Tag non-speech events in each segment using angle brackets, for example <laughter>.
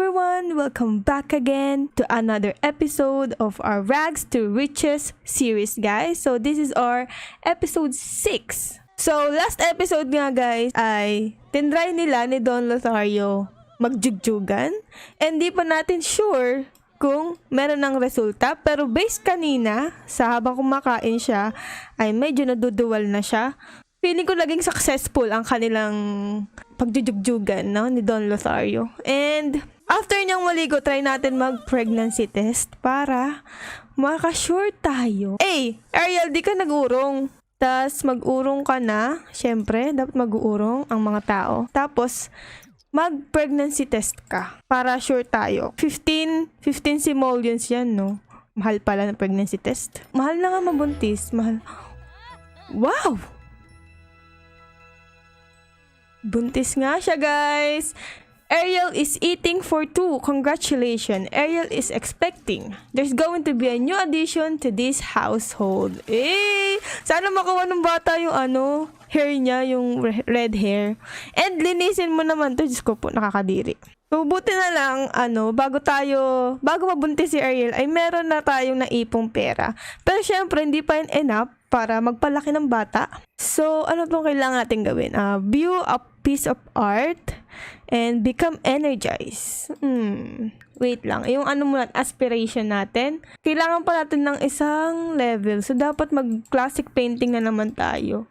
everyone! Welcome back again to another episode of our Rags to Riches series, guys. So, this is our episode 6. So, last episode nga, guys, ay tinry nila ni Don Lothario magjugjugan. And di pa natin sure kung meron ng resulta. Pero based kanina, sa habang kumakain siya, ay medyo naduduwal na siya. Feeling ko naging successful ang kanilang pagjujugjugan no, ni Don Lothario. And after niyang maligo, try natin mag-pregnancy test para makasure tayo. Eh, Ariel, di ka nag-urong. Tapos mag-urong ka na. Siyempre, dapat mag-uurong ang mga tao. Tapos, mag-pregnancy test ka para sure tayo. 15, 15 simoleons yan, no? Mahal pala na pregnancy test. Mahal na nga mabuntis. Mahal. Wow! Buntis nga siya, guys. Ariel is eating for two. Congratulations. Ariel is expecting. There's going to be a new addition to this household. Eh, sana makuha ng bata yung ano, hair niya, yung re- red hair. And linisin mo naman to. Diyos ko po, nakakadiri. So, buti na lang, ano, bago tayo, bago mabuntis si Ariel, ay meron na tayong naipong pera. Pero syempre, hindi pa yun enough para magpalaki ng bata. So, ano pong kailangan natin gawin? Uh, view a piece of art and become energized. Hmm. Wait lang. Yung ano muna, aspiration natin. Kailangan pa natin ng isang level. So, dapat mag-classic painting na naman tayo.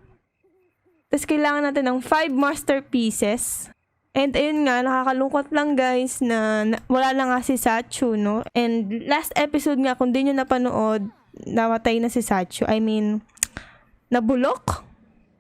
Tapos, kailangan natin ng 5 masterpieces. And ayun nga, nakakalungkot lang guys na, na wala na nga si Sachu, no? And last episode nga, kung di nyo napanood, namatay na si Sachu. I mean, nabulok?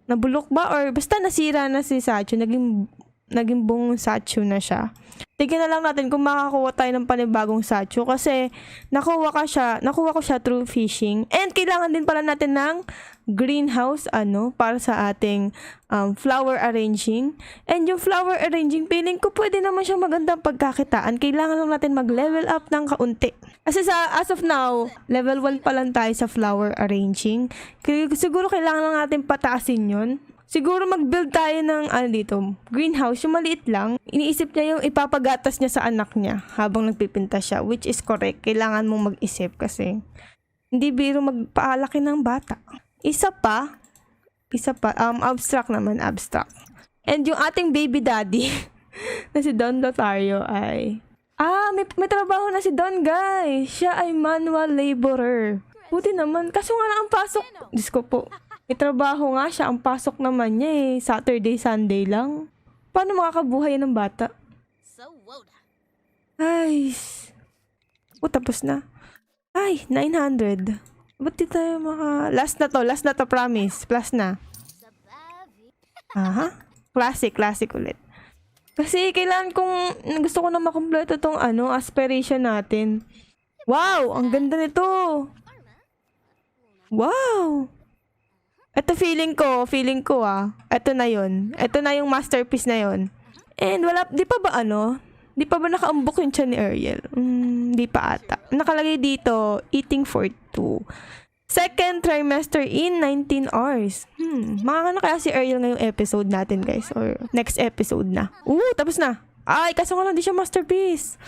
Nabulok ba? Or basta nasira na si Sachu, naging, naging buong Sachu na siya. Tignan na lang natin kung makakuha tayo ng panibagong Sachu kasi nakuha ka siya, nakuha ko siya through fishing. And kailangan din pala natin ng greenhouse ano para sa ating um, flower arranging. And yung flower arranging, feeling ko pwede naman siya magandang pagkakitaan. Kailangan lang natin mag-level up ng kaunti. Kasi sa as of now, level 1 pa lang tayo sa flower arranging. Siguro kailangan lang natin pataasin yon Siguro mag-build tayo ng ano dito, greenhouse, yung maliit lang. Iniisip niya yung ipapagatas niya sa anak niya habang nagpipinta siya, which is correct. Kailangan mong mag-isip kasi hindi biro magpaalaki ng bata. Isa pa, isa pa, um, abstract naman, abstract. And yung ating baby daddy <laughs> na si Don Lothario ay, ah, may, may trabaho na si Don, guys. Siya ay manual laborer. Buti naman. Kaso nga na ang pasok, Diyos ko po, may trabaho nga siya. Ang pasok naman niya eh. Saturday, Sunday lang. Paano makakabuhay ng bata? Ay. O, tapos na. Ay, 900. Ba't di tayo maka... Last na to. Last na to, promise. Plus na. Aha. Classic, classic ulit. Kasi kailangan kong... Gusto ko na makumpleto tong ano, aspiration natin. Wow! Ang ganda nito! Wow! Ito feeling ko, feeling ko ah. Ito na yon. Ito na yung masterpiece na yon. And wala, di pa ba ano? Di pa ba nakaambok yung tiyan ni Ariel? Hmm, di pa ata. Nakalagay dito, eating for two. Second trimester in 19 hours. Hmm, makakano kaya si Ariel ngayong episode natin guys? Or next episode na. Oo, tapos na. Ay, kaso nga lang di siya masterpiece.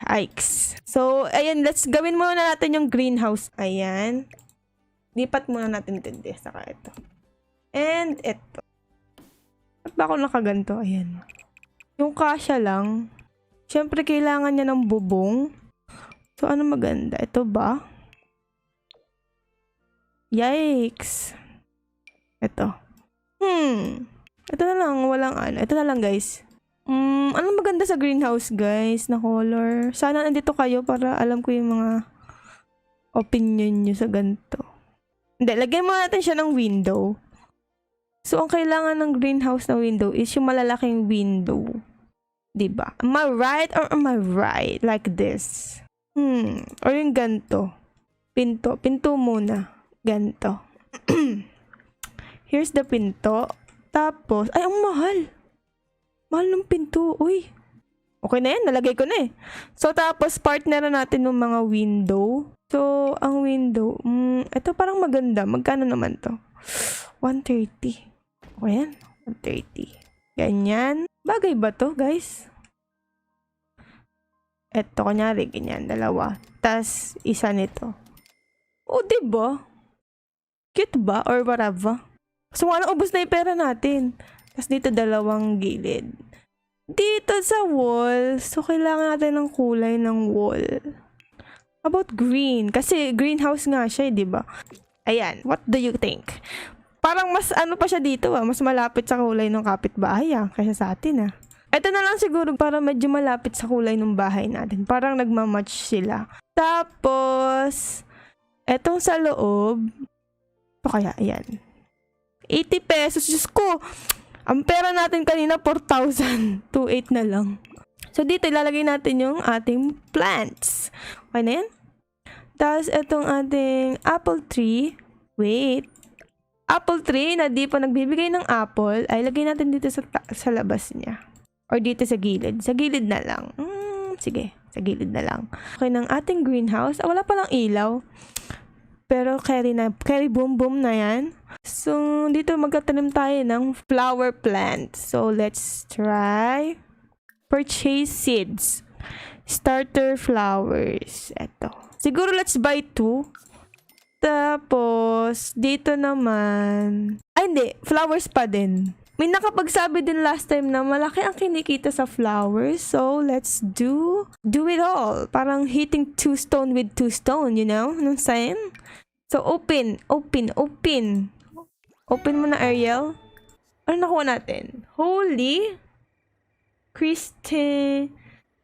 Yikes. So, ayun, let's gawin muna natin yung greenhouse. Ayan. Lipat muna natin. Hindi, saka ito. And ito. Ba't ba ako nakaganto? Ayan. Yung kasya lang. Siyempre, kailangan niya ng bubong. So, ano maganda? Ito ba? Yikes. Ito. Hmm. Ito na lang. Walang ano. Ito na lang, guys. Hmm, ano maganda sa greenhouse, guys, na color? Sana nandito kayo para alam ko yung mga opinion nyo sa ganito. Hindi, lagyan mo natin siya ng window. So, ang kailangan ng greenhouse na window is yung malalaking window. 'Di ba? Am I right or am I right? Like this. Hmm. Or yung ganto. Pinto. Pinto muna. Ganto. <clears throat> Here's the pinto. Tapos, ay, ang mahal. Mahal ng pinto. Uy. Okay na yan. Nalagay ko na eh. So, tapos, partner na natin ng mga window. So, ang window, mm, ito parang maganda. Magkano naman to? 130. O yan, 130. Ganyan. Bagay ba to, guys? Eto, kunyari, ganyan, dalawa. Tas, isa nito. O, diba? Cute ba? Or whatever. So, ano, ubos na yung pera natin. Tas, dito, dalawang gilid. Dito sa wall, so, kailangan natin ng kulay ng wall. About green. Kasi, greenhouse nga siya, eh, di ba? Ayan, what do you think? Parang mas ano pa siya dito ah, mas malapit sa kulay ng kapitbahay ah, kaysa sa atin ah. Ito na lang siguro para medyo malapit sa kulay ng bahay natin. Parang nagmamatch sila. Tapos, etong sa loob, ito kaya, ayan. 80 pesos, Diyos ko! Ang pera natin kanina, 4,000. 2,800 <laughs> na lang. So, dito ilalagay natin yung ating plants. Okay na yan? Tapos, itong ating apple tree. Wait. Apple tree na di pa nagbibigay ng apple, ay lagay natin dito sa, sa labas niya. Or dito sa gilid. Sa gilid na lang. Hmm, sige, sa gilid na lang. Okay, ng ating greenhouse. Ah, wala palang ilaw. Pero carry na, carry boom boom na yan. So, dito magtatanim tayo ng flower plant. So, let's try purchase seeds. Starter flowers. Eto. Siguro let's buy two. Tapos, dito naman... Ay, hindi. Flowers pa din. May nakapagsabi din last time na malaki ang kinikita sa flowers. So, let's do... Do it all. Parang hitting two stone with two stone, you know? Anong saying? So, open. Open. Open. Open mo na, Ariel. Ano nakuha natin? Holy... Christi...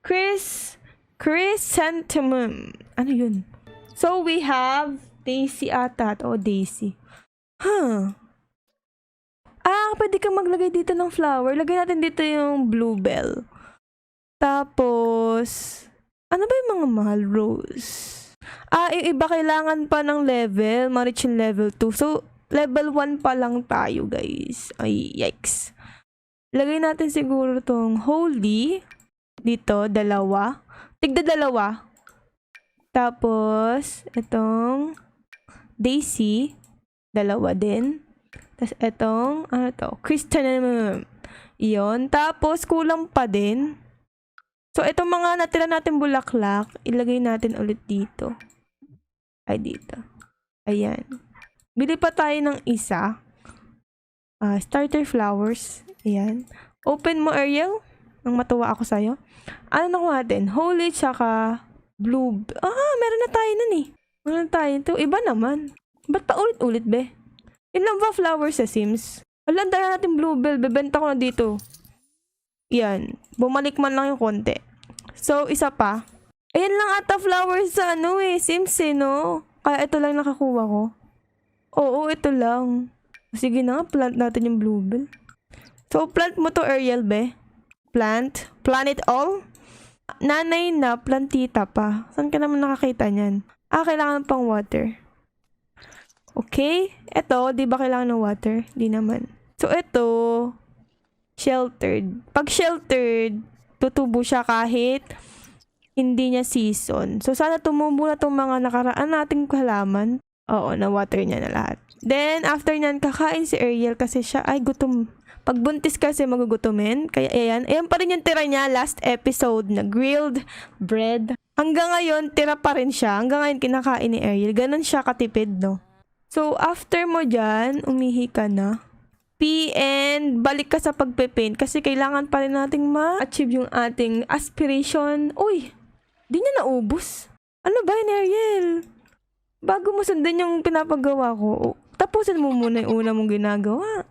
Chris... Chrysanthemum. Ano yun? So, we have Daisy ata. O, Daisy. Huh. Pwede kang maglagay dito ng flower. Lagay natin dito yung bluebell. Tapos, ano ba yung mga mahal? Rose. Ah, yung iba kailangan pa ng level. Ma-reach yung level 2. So, level 1 pa lang tayo, guys. Ay, yikes. Lagay natin siguro tong holy. Dito, dalawa. Tigda dalawa. Tapos, itong Daisy. Dalawa din. Tapos, itong, ano to? Christianum. Iyon. Tapos, kulang pa din. So, itong mga natira natin bulaklak, ilagay natin ulit dito. Ay, dito. Ayan. Bili pa tayo ng isa. Ah, starter flowers. Ayan. Open mo, Ariel. Nang matuwa ako sa'yo. Ano nakuha natin? Holy tsaka blue. Ah, meron na tayo nun eh. Meron na tayo. Ito, iba naman. Ba't pa ulit-ulit, be? Ilan ba flowers sa Sims? Ang dala natin bluebell. Bebenta ko na dito. Yan. Bumalik man lang yung konti. So, isa pa. Ayan lang ata flowers sa ano eh. Sims eh, no? Kaya ito lang nakakuha ko. Oo, ito lang. Sige na, plant natin yung bluebell. So, plant mo to, Ariel, be. Plant. Plant it all. Nanay na, plantita pa. Saan ka naman nakakita niyan? Ah, kailangan pang water. Okay. Ito, di ba kailangan ng water? Di naman. So, ito, sheltered. Pag sheltered, tutubo siya kahit hindi niya season. So, sana tumubo na itong mga nakaraan nating halaman. Oo, na-water niya na lahat. Then, after niyan, kakain si Ariel kasi siya, ay, gutom. Pag buntis kasi magugutomin. Kaya, ayan. Ayan pa rin yung tira niya last episode na grilled bread. Hanggang ngayon, tira pa rin siya. Hanggang ngayon, kinakain ni Ariel. Ganon siya katipid, no? So, after mo dyan, umihi ka na. P and balik ka sa pagpe-paint kasi kailangan pa rin nating ma-achieve yung ating aspiration. Uy, di niya naubos. Ano ba yun, Ariel? Bago mo sundan yung pinapagawa ko, tapusin mo muna yung una mong ginagawa.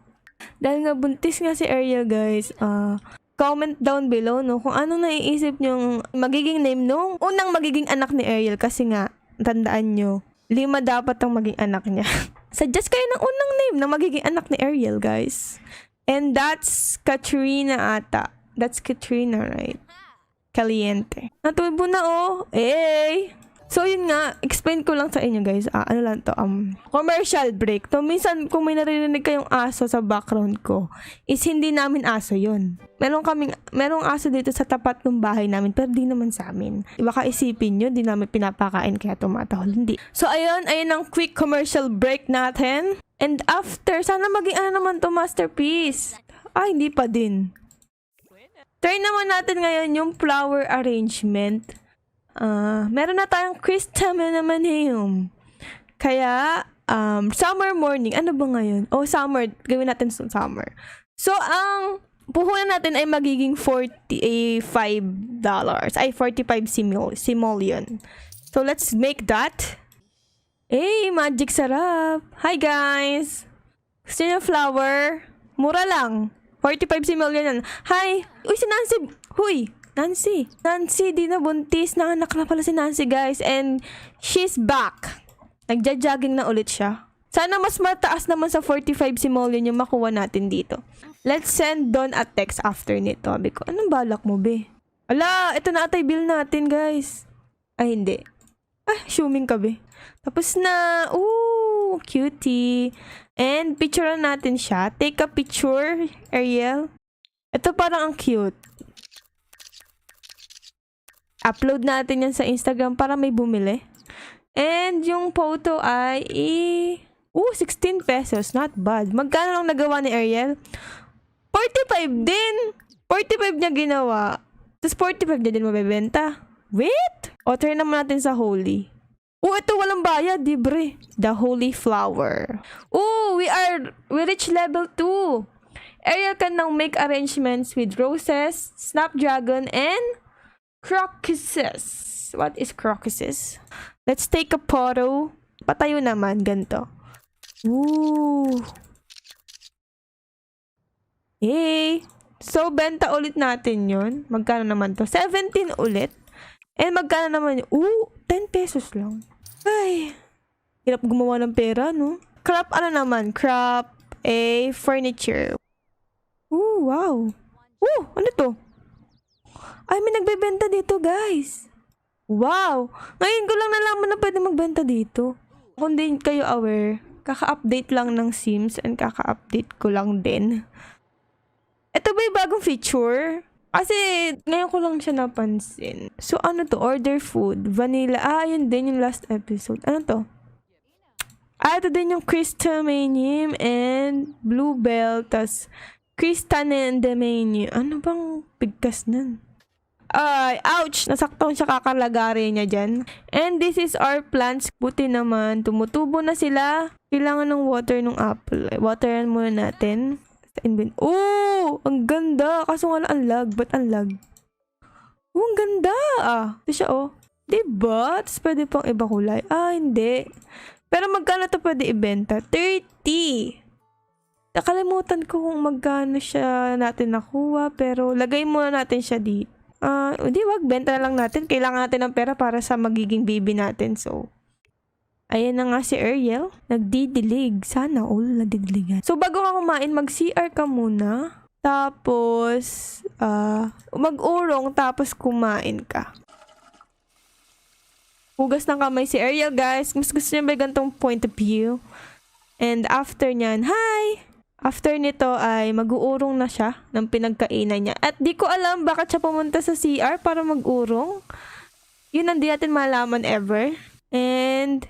Dahil nga buntis nga si Ariel, guys, ah, comment down below, no, kung anong naiisip yung magiging name nung unang magiging anak ni Ariel kasi nga, tandaan nyo, lima dapat ang maging anak niya. <laughs> Suggest kayo ng unang name na magiging anak ni Ariel, guys. And that's Katrina ata. That's Katrina, right? Caliente. Natubo na, oh. Hey! So, yun nga, explain ko lang sa inyo, guys. Ah, ano lang to, um, commercial break. To, minsan, kung may naririnig kayong aso sa background ko, is hindi namin aso yun. Meron kaming, merong aso dito sa tapat ng bahay namin, pero di naman sa amin. Baka isipin nyo, di namin pinapakain kaya tumatahol. Hindi. So, ayun, ayun ang quick commercial break natin. And after, sana maging ano naman to masterpiece. Ah, hindi pa din. Try naman natin ngayon yung flower arrangement. Ah, meron na tayong Chrysanthemum. Kaya, um, summer morning. Ano ba ngayon? Oh, summer. Gawin natin summer. So, ang puhunan natin ay magiging $45. Ay, 45 simul simoleon. So, let's make that. Hey, magic sarap. Hi, guys. Gusto niyo flower? Mura lang. 45 simoleon yan. Hi. Uy, si Nancy. Huy. Nancy. Nancy, di na buntis. Nanganak na pala si Nancy, guys. And she's back. Nagja-jogging na ulit siya. Sana mas mataas naman sa 45 simoleon yung makuha natin dito. Let's send Don a text after nito. Sabi ko, anong balak mo, be? Ala, ito na atay bill natin, guys. Ay, hindi. Ah, assuming ka, be. Tapos na. Ooh, cutie. And picture natin siya. Take a picture, Ariel. Ito parang ang cute. Upload natin yan sa Instagram para may bumili. And yung photo ay i... Ooh, 16 pesos. Not bad. Magkano lang nagawa ni Ariel? 45 din! 45 niya ginawa. Tapos 45 niya din mabebenta. Wait! O, try naman natin sa Holy. Oh, ito walang bayad, libre. The Holy Flower. Oh, we are, we reach level 2. Ariel can now make arrangements with roses, snapdragon, and crocuses. What is crocuses? Let's take a photo. Patayo naman, ganito. Ooh. Hey! So, benta ulit natin yun. Magkano naman to? 17 ulit. And magkano naman yun? Ooh, 10 pesos lang. Ay, hirap gumawa ng pera, no? Crop ano naman? Crop a furniture. Ooh, wow. Ooh, ano to? Ay, may nagbebenta dito, guys. Wow! Ngayon ko lang nalaman na pwede magbenta dito. Kung di kayo aware, kaka-update lang ng Sims and kaka-update ko lang din. Ito ba yung bagong feature? Kasi ngayon ko lang siya napansin. So ano to? Order food. Vanilla. Ah, yun din yung last episode. Ano to? Ah, ito din yung Christamanium and Bluebell. Tas Christanendemanium. Ano bang bigkas nun? Ay, ouch! Nasaktan siya kakalagari niya dyan. And this is our plants. Buti naman, tumutubo na sila. Kailangan ng water ng apple. Wateran muna natin. Sa Oh! Ang ganda! Kaso nga ang lag. Ba't ang lag? Oh, ang ganda! Ah, ito siya oh. Diba? Tapos pwede pang iba kulay. Ah, hindi. Pero magkano to pwede ibenta? 30! Nakalimutan ko kung magkano siya natin nakuha. Pero lagay muna natin siya dito. Ah, hindi wag benta na lang natin. Kailangan natin ng pera para sa magiging baby natin. So, ayan na nga si Ariel. Nagdidilig. Sana all nagdidiligan. So, bago ka kumain, mag-CR ka muna. Tapos, ah, mag-urong tapos kumain ka. Hugas ng kamay si Ariel, guys. Mas gusto niya may gantong point of view. And after nyan, hi! After nito ay mag-uurong na siya ng pinagkainan niya. At di ko alam bakit siya pumunta sa CR para mag-urong. Yun ang di natin malaman ever. And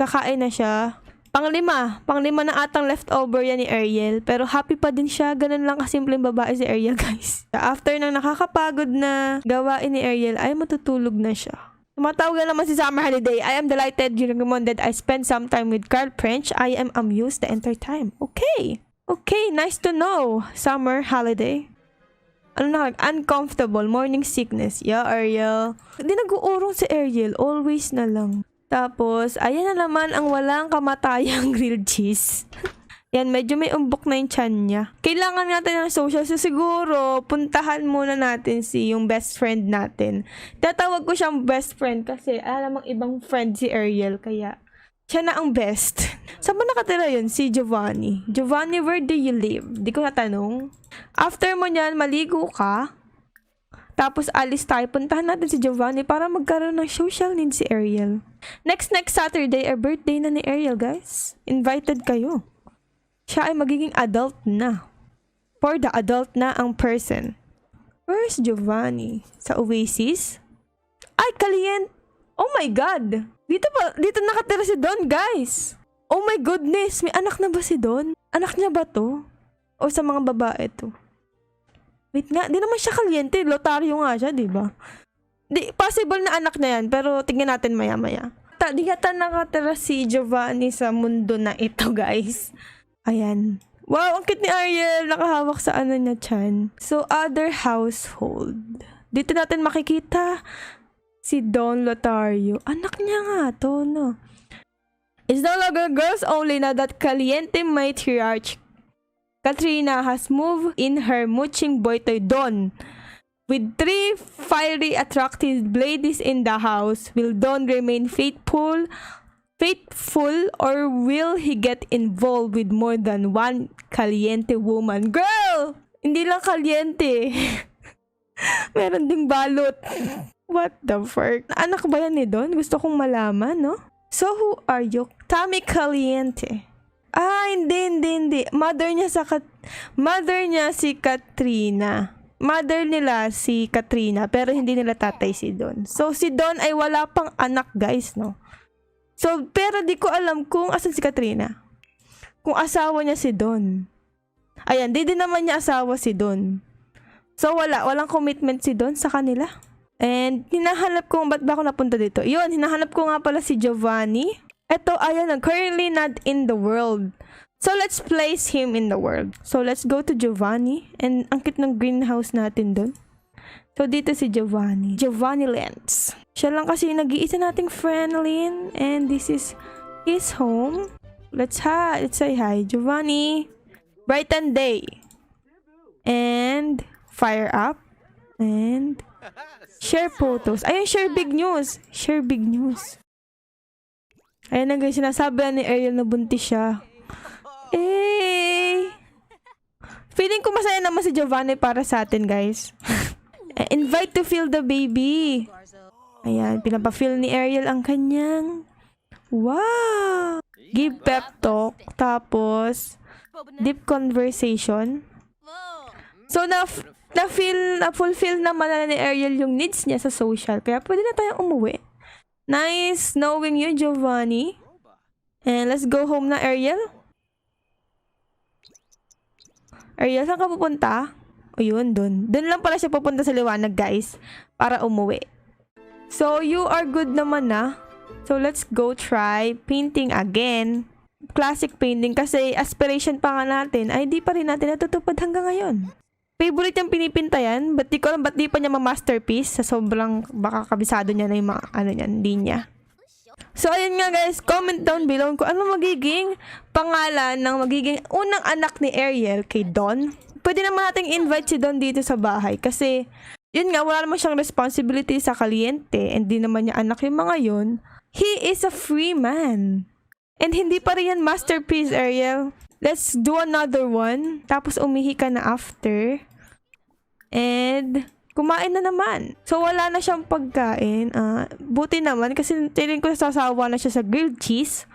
kakain na siya. Panglima. Panglima na atang leftover yan ni Ariel. Pero happy pa din siya. Ganun lang kasimpleng babae si Ariel, <laughs> guys. After ng nakakapagod na gawain ni Ariel, ay matutulog na siya. Tumatawag na naman si Summer Holiday. I am delighted you recommended I spend some time with Carl French. I am amused the entire time. Okay. Okay, nice to know. Summer Holiday. Ano na, uncomfortable, morning sickness. Yeah, Ariel. Hindi nag-uurong si Ariel. Always na lang. Tapos, ayan na naman ang walang kamatayang <laughs> grilled cheese. <laughs> Yan, medyo may umbok na yung chan niya. Kailangan natin ng social. So, siguro, puntahan muna natin si yung best friend natin. Tatawag ko siyang best friend kasi alam ang ibang friend si Ariel. Kaya, siya na ang best. Saan ba nakatira yun? Si Giovanni. Giovanni, where do you live? Di ko natanong. After mo niyan, maligo ka. Tapos alis tayo. Puntahan natin si Giovanni para magkaroon ng social need si Ariel. Next next Saturday, ay birthday na ni Ariel, guys. Invited kayo. Siya ay magiging adult na. For the adult na ang person. Where's Giovanni? Sa Oasis? Ay, kalient! Oh my God! Dito pa, dito nakatira si Don, guys! Oh my goodness! May anak na ba si Don? Anak niya ba to? O sa mga babae to? Wait nga, di naman siya kalyente. Lotaryo nga siya, di ba? Di, possible na anak niya yan, pero tingnan natin maya-maya. Ta, di yata nakatira si Giovanni sa mundo na ito, <laughs> guys. Ayan. Wow, ang cute ni Ariel. Nakahawak sa ano niya, Chan. So, other household. Dito natin makikita si Don Lotario. Anak niya nga to, no? It's no longer girls only now that Caliente matriarch Katrina has moved in her mooching boy toy Don. With three fiery, attractive ladies in the house, will Don remain faithful, faithful, or will he get involved with more than one caliente woman? Girl! Hindi lang caliente. <laughs> Meron ding balot. What the fuck? Anak ba yan ni Don? Gusto kong malaman, no? So, who are you? Tommy Caliente. Ah, hindi, hindi, hindi. Mother niya sa Kat- Mother niya si Katrina. Mother nila si Katrina, pero hindi nila tatay si Don. So, si Don ay wala pang anak, guys, no? So, pero di ko alam kung asan si Katrina. Kung asawa niya si Don. Ayan, di din naman niya asawa si Don. So, wala. Walang commitment si Don sa kanila. And, hinahanap ko, ba't ba ako napunta dito? Yun, hinahanap ko nga pala si Giovanni. Eto, ayan, currently not in the world. So, let's place him in the world. So, let's go to Giovanni. And, ang cute ng greenhouse natin doon. So, dito si Giovanni. Giovanni Lenz. Siya lang kasi nag-iisa nating friend, Lynn. And this is his home. Let's hi. Let's say hi. Giovanni. Brighten day. And fire up. And share photos. Ayun, share big news. Share big news. Ayun na guys, sinasabi na ni Ariel na buntis siya. Eh. Feeling ko masaya naman si Giovanni para sa atin, guys. <laughs> Eh, Invite to feel the baby. Ayan, pinapa-feel ni Ariel ang kanyang Wow! Give pep talk, tapos deep conversation. So, na, na-feel, na-fulfill naman na ni Ariel yung needs niya sa social. Kaya pwede na tayong umuwi. Nice knowing you, Giovanni. And let's go home na, Ariel. Ariel, saan ka pupunta? O yun, dun. Dun lang pala siya pupunta sa liwanag, guys. Para umuwi. So, you are good naman na. So, let's go try painting again. Classic painting kasi aspiration pa nga natin ay di pa rin natin natutupad hanggang ngayon. Favorite yung pinipinta yan, but di ko alam ba't di pa niya ma-masterpiece sa sobrang baka kabisado niya na yung mga ano niyan, linya. So, ayun nga guys, comment down below kung ano magiging pangalan ng magiging unang anak ni Ariel kay Don. Pwede naman nating invite si Don dito sa bahay kasi yun nga, wala naman siyang responsibility sa kaliente and di naman niya anak yung mga yun. He is a free man. And hindi pa rin yan masterpiece, Ariel. Let's do another one. Tapos umihi ka na after. And kumain na naman. So, wala na siyang pagkain. Ah, buti naman kasi tiling ko sasawa na siya sa grilled cheese.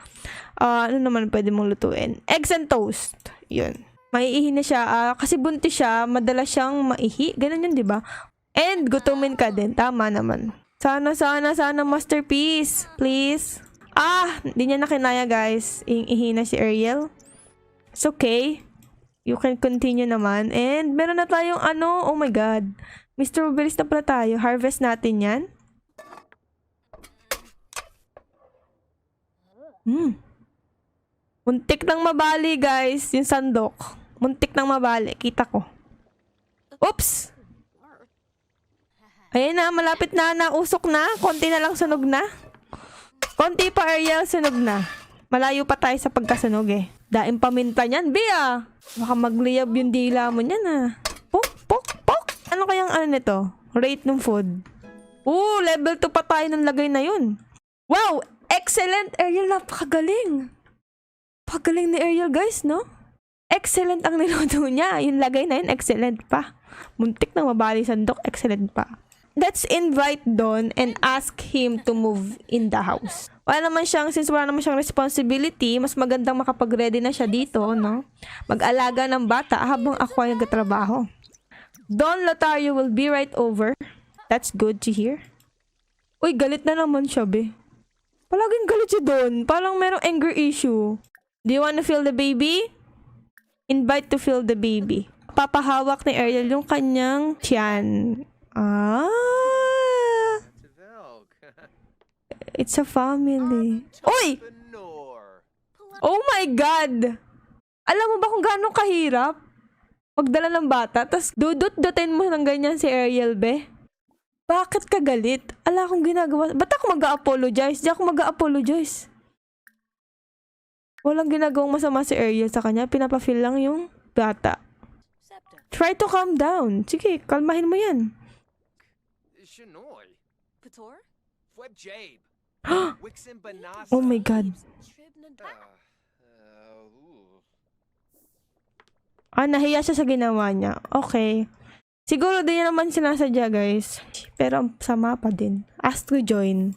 Ah, ano naman pwede mong lutuin? Eggs and toast. Yun. Maiihi na siya. ah, kasi buntis siya, madalas siyang maihi. Ganun yun, di ba? And gutumin ka din. Tama naman. Sana, sana, sana masterpiece. Please. Ah, hindi niya na kinaya, guys. Ihi na si Ariel. It's okay. You can continue naman. And meron na tayong ano, oh my god. Mr. Ubelis na pala tayo. Harvest natin yan. Hmm. Muntik nang mabali, guys. Yung sandok. Muntik nang mabali. Kita ko. Oops! Ayan na, malapit na. Nausok na. Konti na lang sunog na. Konti pa, Ariel. Sunog na. Malayo pa tayo sa pagkasunog eh. Daing paminta niyan, Bia. Baka magliyab yung dila mo niyan ah. Pok, pok, pok. Ano kayang ano nito? Rate ng food. Oo, level 2 pa tayo ng lagay na yun. Wow! Excellent! Ariel, napakagaling. Pagaling ni Ariel, guys, no? Excellent ang <laughs> niluto niya. Yung lagay na yun, excellent pa. Muntik na mabali sandok, excellent pa. Let's invite Don and ask him to move in the house. Wala naman siyang, since wala naman siyang responsibility, mas magandang makapag-ready na siya dito, no? Mag-alaga ng bata habang ako ay nagtatrabaho. Don Lotario will be right over. That's good to hear. Uy, galit na naman siya, be. Palaging galit si Don. Parang merong anger issue. Do you want to feel the baby? Invite to feel the baby. Papahawak ni Ariel yung kanyang tiyan. Ah! It's a family. Entrepreneur. Oh my God! Alam mo ba kung gaano kahirap? Magdala ng bata, tapos dudut-dutin mo ng ganyan si Ariel, be? Bakit ka galit? Ala akong ginagawa. Ba't ako mag-apologize? Di ako mag-apologize. Walang ginagawang masama si Ariel sa kanya. Pinapafeel lang yung bata. Try to calm down. Sige, kalmahin mo yan. Shinoy. Pator. Fweb Jabe. <gasps> Wixen Banasa. Oh my God. Uh, uh. Ah, nahiya siya sa ginawa niya. Okay. Siguro din naman sinasadya, guys. Pero sama pa din. Ask to join.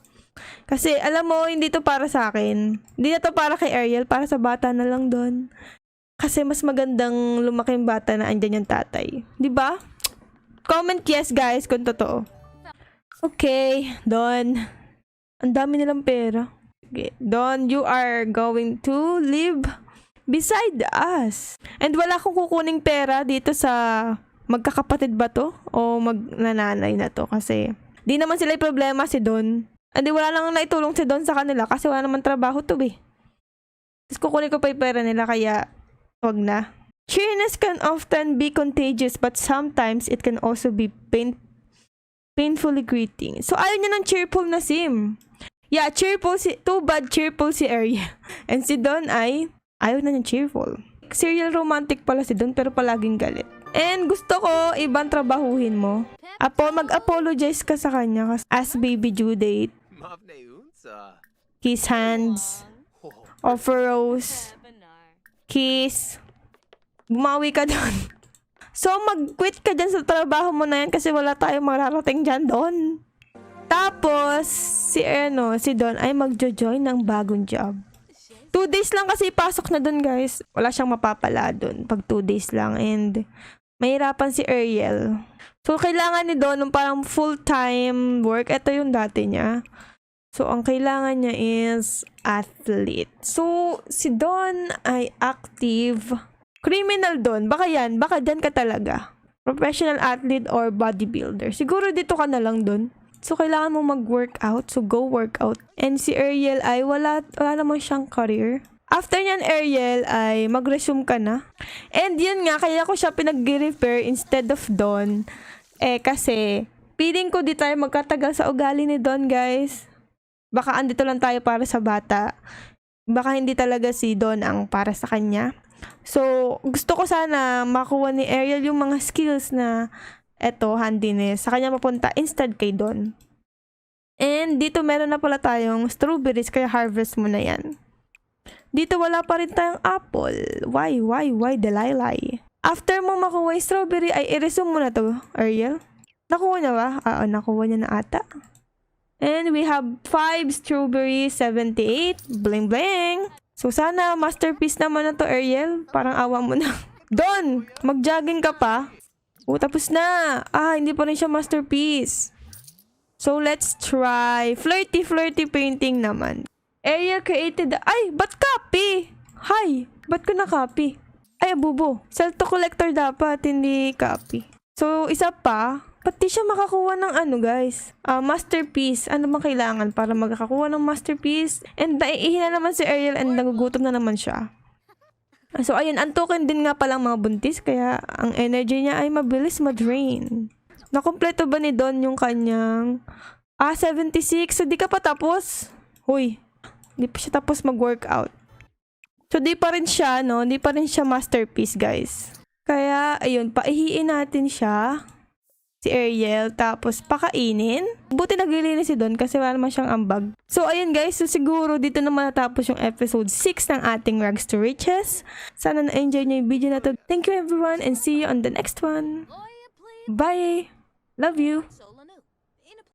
Kasi, alam mo, hindi to para sa akin. Hindi na to para kay Ariel. Para sa bata na lang doon. Kasi mas magandang lumaki yung bata na andyan yung tatay. Di ba? Comment yes, guys, kung totoo. Okay, Don. Ang dami nilang pera. Okay. Don, you are going to live beside us. And wala akong kukuning pera dito sa magkakapatid ba to? O magnananay na to? Kasi di naman sila problema si Don. Hindi wala lang naitulong si Don sa kanila kasi wala naman trabaho to eh. Tapos kukunin ko pa yung pera nila kaya wag na. Cheeriness can often be contagious but sometimes it can also be pain painfully greeting. So ayaw niya ng cheerful na sim. Yeah, cheerful si... Too bad cheerful si Arya. <laughs> And si Don ay ayaw na niya cheerful. Serial romantic pala si Don pero palaging galit. And gusto ko ibang trabahuhin mo. Apo, mag-apologize ka sa kanya as baby due date. Kiss hands. Offer rose. Kiss. Bumawi ka <laughs> doon. So, mag-quit ka dyan sa trabaho mo na yan kasi wala tayong mararating dyan doon. Tapos, si ano, si Don ay magjo-join ng bagong job. Two days lang kasi pasok na doon, guys. Wala siyang mapapala doon pag two days lang. And, mahirapan si Ariel. So, kailangan ni Don ng parang full-time work. Ito yung dati niya. So, ang kailangan niya is athlete. So, si Don ay active. Criminal Don. Baka yan. Baka dyan ka talaga. Professional athlete or bodybuilder. Siguro dito ka na lang Don. So, kailangan mo mag-workout. So, go workout. And si Ariel ay wala, wala naman siyang career. After nyan, Ariel, ay mag-resume ka na. And yun nga, kaya ko siya pinag-refer instead of Don. Eh, kasi, feeling ko di tayo magkatagal sa ugali ni Don, guys. Baka andito lang tayo para sa bata. Baka hindi talaga si Don ang para sa kanya. So, gusto ko sana makuha ni Ariel yung mga skills na eto, handiness. Sa kanya mapunta instead kay Don. And dito meron na pala tayong strawberries kaya harvest mo na yan. Dito wala pa rin tayong apple. Why, why, why, Delilah? After mo makuha yung strawberry, ay i-resume mo na to, Ariel. Nakuha niya ba? Oo, nakuha niya na ata. And we have 5 strawberries, 78. Bling bling. So sana masterpiece naman na to, Ariel. Parang awa mo na. <laughs> Don, mag-jogging ka pa. O, tapos na. Ah, hindi pa rin siya masterpiece. So let's try flirty flirty painting naman. Ariel created. Ay, ba't copy? Hi, ba't ko na copy? Ay, abubo. Sell to collector dapat, hindi copy. So, isa pa, pati siya makakuha ng ano guys, ah, masterpiece. Ano bang kailangan para magkakakuha ng masterpiece? And naiihina naman si Ariel and nagugutom na naman siya. So ayun, ang token din nga palang mga buntis kaya ang energy niya ay mabilis ma-drain. Nakompleto ba ni Don yung kanyang ah 76? So di ka pa tapos? Huy, di pa siya tapos mag-workout. So di pa rin siya, no? Di pa rin siya masterpiece, guys. Kaya, ayun, paihiin natin siya si Ariel, tapos pakainin. Buti naglilinis si Don kasi wala naman siyang ambag. So, ayun guys, so siguro dito na matapos yung episode 6 ng ating Rags to Riches. Sana na-enjoy niyo yung video na to. Thank you everyone and see you on the next one. Bye! Love you!